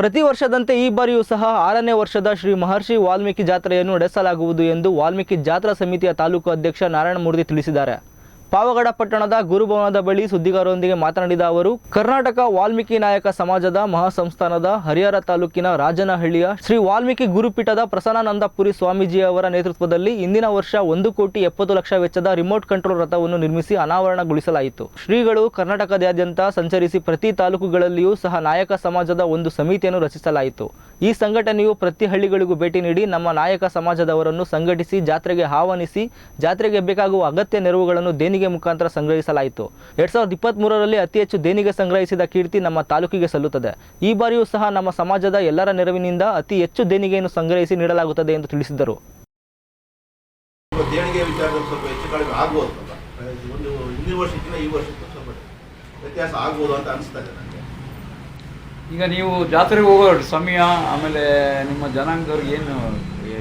ಪ್ರತಿ ವರ್ಷದಂತೆ ಈ ಬಾರಿಯೂ ಸಹ ಆರನೇ ವರ್ಷದ ಶ್ರೀ ಮಹರ್ಷಿ ವಾಲ್ಮೀಕಿ ಜಾತ್ರೆಯನ್ನು ನಡೆಸಲಾಗುವುದು ಎಂದು ವಾಲ್ಮೀಕಿ ಜಾತ್ರಾ ಸಮಿತಿಯ ತಾಲೂಕು ಅಧ್ಯಕ್ಷ ನಾರಾಯಣಮೂರ್ತಿ ತಿಳಿಸಿದ್ದಾರೆ. ಪಾವಗಡ ಪಟ್ಟಣದ ಗುರುಭವನದ ಬಳಿ ಸುದ್ದಿಗಾರರೊಂದಿಗೆ ಮಾತನಾಡಿದ ಅವರು, ಕರ್ನಾಟಕ ವಾಲ್ಮೀಕಿ ನಾಯಕ ಸಮಾಜದ ಮಹಾಸಂಸ್ಥಾನದ ಹರಿಹರ ತಾಲೂಕಿನ ರಾಜನಹಳ್ಳಿಯ ಶ್ರೀ ವಾಲ್ಮೀಕಿ ಗುರುಪೀಠದ ಪ್ರಸನ್ನಾನಂದಪುರಿ ಸ್ವಾಮೀಜಿ ಅವರ ನೇತೃತ್ವದಲ್ಲಿ ಇಂದಿನ ವರ್ಷ ಒಂದು ಕೋಟಿ ಎಪ್ಪತ್ತು ಲಕ್ಷ ವೆಚ್ಚದ ರಿಮೋಟ್ ಕಂಟ್ರೋಲ್ ರಥವನ್ನು ನಿರ್ಮಿಸಿ ಅನಾವರಣಗೊಳಿಸಲಾಯಿತು. ಶ್ರೀಗಳು ಕರ್ನಾಟಕದಾದ್ಯಂತ ಸಂಚರಿಸಿ ಪ್ರತಿ ತಾಲೂಕುಗಳಲ್ಲಿಯೂ ಸಹ ನಾಯಕ ಸಮಾಜದ ಒಂದು ಸಮಿತಿಯನ್ನು ರಚಿಸಲಾಯಿತು. ಈ ಸಂಘಟನೆಯು ಪ್ರತಿ ಹಳ್ಳಿಗಳಿಗೂ ಭೇಟಿ ನೀಡಿ ನಮ್ಮ ನಾಯಕ ಸಮಾಜದವರನ್ನು ಸಂಘಟಿಸಿ ಜಾತ್ರೆಗೆ ಆಹ್ವಾನಿಸಿ, ಜಾತ್ರೆಗೆ ಬೇಕಾಗುವ ಅಗತ್ಯ ನೆರವುಗಳನ್ನು ದೇಣಿಗೆ ಮುಖಾಂತರ ಸಂಗ್ರಹಿಸಲಾಯಿತು. ಎರಡ್ ಸಾವಿರದ ಇಪ್ಪತ್ತ್ಮೂರರಲ್ಲಿ ಅತಿ ಹೆಚ್ಚು ದೇಣಿಗೆ ಸಂಗ್ರಹಿಸಿದ ಕೀರ್ತಿ ನಮ್ಮ ತಾಲೂಕಿಗೆ ಸಲ್ಲುತ್ತದೆ. ಈ ಬಾರಿಯೂ ಸಹ ನಮ್ಮ ಸಮಾಜದ ಎಲ್ಲರ ನೆರವಿನಿಂದ ಅತಿ ಹೆಚ್ಚು ದೇಣಿಗೆಯನ್ನು ಸಂಗ್ರಹಿಸಿ ನೀಡಲಾಗುತ್ತದೆ ಎಂದು ತಿಳಿಸಿದರು ದೇಣಿಗೆ ವಿಚಾರದಲ್ಲಿ ಸ್ವಲ್ಪ ಹೆಚ್ಚು ಕಡಿಮೆ ಆಗ್ಬೋದು ಒಂದು ಹಿಂದಿನ ವರ್ಷಕ್ಕಿಂತ ಈ ವರ್ಷಕ್ಕೆ ಸ್ವಲ್ಪ ವ್ಯತ್ಯಾಸ ಆಗ್ಬೋದು ಅಂತ ಅನಿಸ್ತಾ ಇದೆ ನನಗೆ. ಈಗ ನೀವು ಜಾತ್ರೆಗೆ ಹೋಗೋ ಸಮಯ ಆಮೇಲೆ ನಿಮ್ಮ ಜನಾಂಗದವ್ರಿಗೆ ಏನು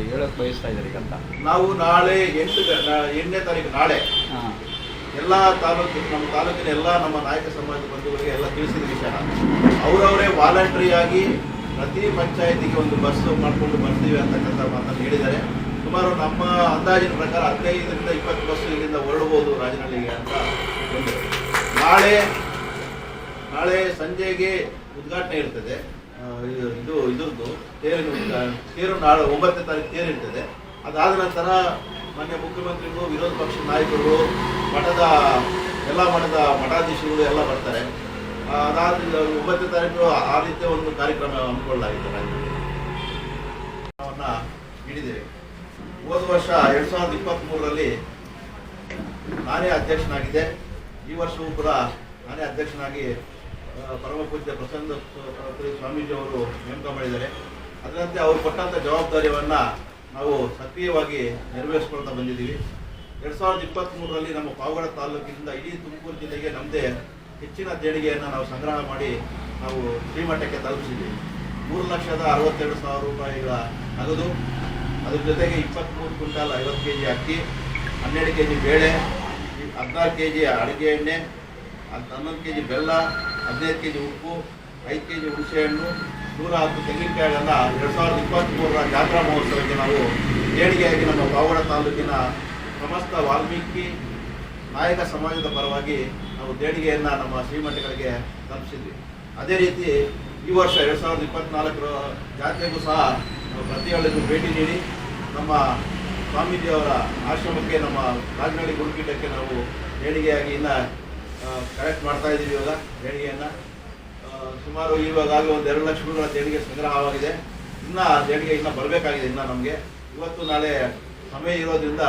ಹೇಳಕ್ ಬಯಸ್ತಾ ಇದ್ದಾರೆ ಈಗ ಅಂತ? ನಾವು ನಾಳೆ ಎಂಟು ಎಂಟನೇ ತಾರೀಕು ನಾಳೆ ಹಾಂ. ಎಲ್ಲ ತಾಲೂಕು, ನಮ್ಮ ತಾಲೂಕಿನ ಎಲ್ಲ ನಮ್ಮ ನಾಯಕ ಸಮಾಜ ಬಂಧುಗಳಿಗೆ ಎಲ್ಲ ತಿಳಿಸಿದ ವಿಷಯ. ಅವರವರೇ ವಾಲಂಟ್ರಿ ಆಗಿ ಪ್ರತಿ ಪಂಚಾಯತಿಗೆ ಒಂದು ಬಸ್ ಮಾಡಿಕೊಂಡು ಬರ್ತೀವಿ ಅಂತಕ್ಕಂಥ ಮಾತನ್ನು ಹೇಳಿದ್ದಾರೆ. ಸುಮಾರು ನಮ್ಮ ಅಂದಾಜಿನ ಪ್ರಕಾರ ಹದಿನೈದರಿಂದ ಇಪ್ಪತ್ತು ಬಸ್ ಇಲ್ಲಿಂದ ಹೊರಡಬಹುದು ರಾಜನಹಳ್ಳಿಗೆ ಅಂತ ನಾಳೆ ನಾಳೆ ಸಂಜೆಗೆ ಉದ್ಘಾಟನೆ ಇರ್ತದೆ. ಇದು- ಇದರದ್ದು, ತೇರಿನ ತೇರು ನಾಳೆ ಒಂಬತ್ತನೇ ತಾರೀಕು ತೇರು ಇರ್ತದೆ. ಅದಾದ ನಂತರ ಮಾನ್ಯ ಮುಖ್ಯಮಂತ್ರಿಗಳು, ವಿರೋಧ ಪಕ್ಷ ನಾಯಕರು ಮಠದ ಎಲ್ಲ ಮಠದ ಮಠಾಧೀಶರು ಎಲ್ಲ ಬರ್ತಾರೆ. ಅದಾದ ಒಂಬತ್ತನೇ ತಾರೀಕು ಆ ರೀತಿಯ ಒಂದು ಕಾರ್ಯಕ್ರಮ ಹಮ್ಮಿಕೊಳ್ಳಲಾಗಿದೆ ರಾಜ್ಯದಲ್ಲಿ. ಅವನ್ನ ಹಿಡಿದಿದೆ ಹೋದ ವರ್ಷ ಎರಡ್ ಸಾವಿರದ ಇಪ್ಪತ್ತ್ ಮೂರರಲ್ಲಿ ನಾನೇ ಅಧ್ಯಕ್ಷನಾಗಿದ್ದೆ. ಈ ವರ್ಷವೂ ಕೂಡ ನಾನೇ ಅಧ್ಯಕ್ಷನಾಗಿ ಪರಮ ಪೂಜ್ಯ ಪ್ರಸನ್ನ ಸ್ವಾಮೀಜಿ ಅವರು ನೇಮಕ ಮಾಡಿದ್ದಾರೆ. ಅದರಂತೆ ಅವರು ಕೊಟ್ಟಂಥ ಜವಾಬ್ದಾರಿಯನ್ನ ನಾವು ಸಕ್ರಿಯವಾಗಿ ನೆರವೇರಿಸ್ಕೊಳ್ತಾ ಬಂದಿದ್ದೀವಿ. ಎರಡು ಸಾವಿರದ ಇಪ್ಪತ್ತ್ ಮೂರರಲ್ಲಿ ನಮ್ಮ ಪಾವಗಡ ತಾಲೂಕಿನಿಂದ ಇಡೀ ತುಮಕೂರು ಜಿಲ್ಲೆಗೆ ನಮ್ಮದೇ ಹೆಚ್ಚಿನ ದೇಣಿಗೆಯನ್ನು ನಾವು ಸಂಗ್ರಹ ಮಾಡಿ ನಾವು ಶ್ರೀಮಠಕ್ಕೆ ತಲುಪಿಸಿದ್ವಿ ಮೂರು ಲಕ್ಷದ ಅರವತ್ತೆರಡು ಸಾವಿರ ರೂಪಾಯಿಗಳ ನಗದು. ಅದ್ರ ಜೊತೆಗೆ ಇಪ್ಪತ್ತ್ಮೂರು ಕ್ವಿಂಟಾಲ್ ಐವತ್ತು ಕೆ ಜಿ ಅಕ್ಕಿ, ಹನ್ನೆರಡು ಕೆ ಜಿ ಬೇಳೆ, ಹದಿನಾರು ಕೆ ಜಿ ಅಡುಗೆ ಎಣ್ಣೆ ಹನ್ನೊಂದು ಕೆ ಜಿ ಬೆಲ್ಲ, ಹದಿನೈದು ಕೆ ಜಿ ಉಪ್ಪು ಐದು ಕೆ ಜಿ ಹುಣಸೆಹಣ್ಣು, ನೂರ ಹತ್ತು ತೆಂಗಿನಕಾಯಿಗಳನ್ನು ಎರಡು ಸಾವಿರದ ಇಪ್ಪತ್ತ್ಮೂರರ ಜಾತ್ರಾ ಮಹೋತ್ಸವಕ್ಕೆ ನಾವು ದೇಣಿಗೆಯಾಗಿ ನಮ್ಮ ಪಾವಗಡ ತಾಲೂಕಿನ ಸಮಸ್ತ ವಾಲ್ಮೀಕಿ ನಾಯಕ ಸಮಾಜದ ಪರವಾಗಿ ನಾವು ದೇಣಿಗೆಯನ್ನು ನಮ್ಮ ಶ್ರೀಮಠಗಳಿಗೆ ತಲುಪಿಸಿದ್ವಿ. ಅದೇ ರೀತಿ ಈ ವರ್ಷ ಎರಡು ಸಾವಿರದ ಇಪ್ಪತ್ತ್ನಾಲ್ಕರ ಜಾತ್ರೆಗೂ ಸಹ ನಾವು ಪ್ರತಿ ಹಳ್ಳಿಗೂ ಭೇಟಿ ನೀಡಿ ನಮ್ಮ ಸ್ವಾಮೀಜಿಯವರ ಆಶ್ರಮಕ್ಕೆ, ನಮ್ಮ ರಾಜನಹಳ್ಳಿ ಗುರುಪೀಠಕ್ಕೆ ನಾವು ದೇಣಿಗೆಯಾಗಿ ಇನ್ನು ಕಲೆಕ್ಟ್ ಮಾಡ್ತಾ ಇದ್ದೀವಿ ಇವಾಗ ದೇಣಿಗೆಯನ್ನು ಸುಮಾರು ಇವಾಗಲೇ ಒಂದು ಎರಡು ಲಕ್ಷ ರೂಪಾಯಿಗಳ ದೇಣಿಗೆ ಸಂಗ್ರಹವಾಗಿದೆ. ಇನ್ನ ದೇಣಿಗೆ ಇನ್ನ ಬರಬೇಕಾಗಿದೆ ಇನ್ನ ನಮಗೆ. ಇವತ್ತು ನಾಳೆ ಸಮಯ ಇರೋದ್ರಿಂದ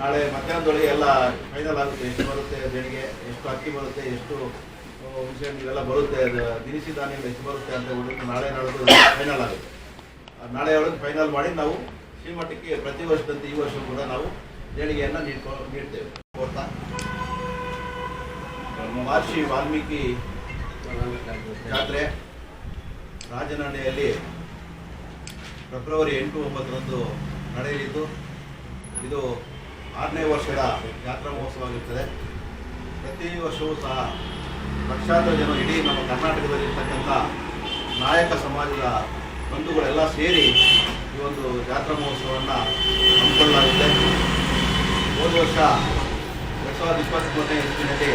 ನಾಳೆ ಮಧ್ಯಾಹ್ನದೊಳಗೆ ಎಲ್ಲ ಫೈನಲ್ ಆಗುತ್ತೆ. ಎಷ್ಟು ಬರುತ್ತೆ ದೇಣಿಗೆ ಎಷ್ಟು ಅಕ್ಕಿ ಬರುತ್ತೆ, ಎಷ್ಟು ಹುಣಸೆಹಣ್ಣು ಇವೆಲ್ಲ ಬರುತ್ತೆ, ಅದು ದಿನಸಿ ಧಾನ್ಯಗಳು ಎಷ್ಟು ಬರುತ್ತೆ ಅಂತ ಹೇಳ್ಬಿಟ್ಟು ನಾಳೆ ನಾಳೆದು ಫೈನಲ್ ಆಗುತ್ತೆ. ನಾಳೆ ಒಳಗೆ ಫೈನಲ್ ಮಾಡಿ ನಾವು ಶ್ರೀಮಠಕ್ಕೆ ಪ್ರತಿ ವರ್ಷದಂತೆ ಈ ವರ್ಷ ಕೂಡ ನಾವು ದೇಣಿಗೆಯನ್ನು ನೀಡ್ಕೊ, ನೀಡ್ತೇವೆ. ಮಹರ್ಷಿ ವಾಲ್ಮೀಕಿ ಜಾತ್ರೆ ರಾಜನಹಳ್ಳಿಯಲ್ಲಿ ಫೆಬ್ರವರಿ ಎಂಟು ಒಂಬತ್ತರಂದು ನಡೆಯಲಿದ್ದು, ಇದು ಆರನೇ ವರ್ಷದ ಜಾತ್ರಾ ಮಹೋತ್ಸವ ಆಗಿರ್ತದೆ. ಪ್ರತಿ ವರ್ಷವೂ ಸಹ ಲಕ್ಷಾಂತರ ಜನ ಇಡೀ ನಮ್ಮ ಕರ್ನಾಟಕದಲ್ಲಿರ್ತಕ್ಕಂಥ ನಾಯಕ ಸಮಾಜದ ಬಂಧುಗಳೆಲ್ಲ ಸೇರಿ ಈ ಒಂದು ಜಾತ್ರಾ ಮಹೋತ್ಸವವನ್ನು ಹಮ್ಮಿಕೊಳ್ಳಲಾಗುತ್ತೆ ಹೋದ ವರ್ಷ ಸಾವಿರದ ಇಪ್ಪತ್ತ್ಮೂರನೇ ಇಸ್ವಿನಲ್ಲಿ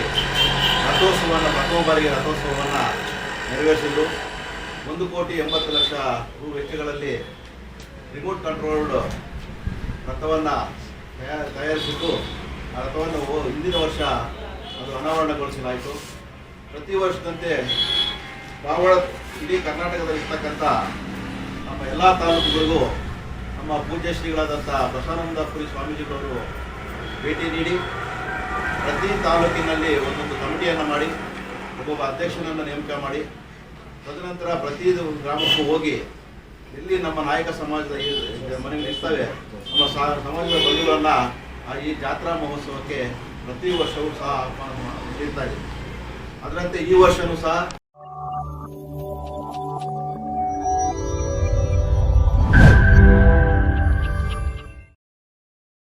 ರಥೋತ್ಸವವನ್ನು ಪ್ರಥಮ ಬಾರಿಗೆ ರಥೋತ್ಸವವನ್ನು ನೆರವೇರಿಸಿದ್ದು ಒಂದು ಕೋಟಿ ಎಂಬತ್ತು ಲಕ್ಷ ರು ವೆಚ್ಚಗಳಲ್ಲಿ ರಿಮೋಟ್ ಕಂಟ್ರೋಲ್ಡ್ ರಥವನ್ನು ತಯಾರ, ತಯಾರಿಸಿದ್ದು. ಆ ರಥವನ್ನು ಹಿಂದಿನ ವರ್ಷ ಅದು ಅನಾವರಣಗೊಳಿಸಲಾಯಿತು. ಪ್ರತಿ ವರ್ಷದಂತೆ ಧಾರವಾಡ, ಇಡೀ ಕರ್ನಾಟಕದಲ್ಲಿರ್ತಕ್ಕಂಥ ನಮ್ಮ ಎಲ್ಲ ತಾಲೂಕುಗಳಿಗೂ ನಮ್ಮ ಪೂಜ್ಯ ಶ್ರೀಗಳಾದಂಥ ಬಸವಾನಂದಪುರಿ ಸ್ವಾಮೀಜಿಗಳವರು ಭೇಟಿ ನೀಡಿ ಪ್ರತಿ ತಾಲೂಕಿನಲ್ಲಿ ಒಂದೊಂದು ಕಮಿಟಿಯನ್ನು ಮಾಡಿ, ಒಬ್ಬೊಬ್ಬ ಅಧ್ಯಕ್ಷನನ್ನು ನೇಮಕ ಮಾಡಿ, ತದನಂತರ ಪ್ರತಿ ಗ್ರಾಮಕ್ಕೂ ಹೋಗಿ ಇಲ್ಲಿ ನಮ್ಮ ನಾಯಕ ಸಮಾಜದ ಮನೆಗಳು ಇರ್ತವೆ ನಮ್ಮ ಸಮಾಜದ ಬಂಧುಗಳನ್ನು ಈ ಜಾತ್ರಾ ಮಹೋತ್ಸವಕ್ಕೆ ಪ್ರತಿ ವರ್ಷವೂ ಸಹ ಆಹ್ವಾನ ನೀಡ್ತಾ ಇದ್ದೀವಿ. ಅದರಂತೆ ಈ ವರ್ಷವೂ ಸಹ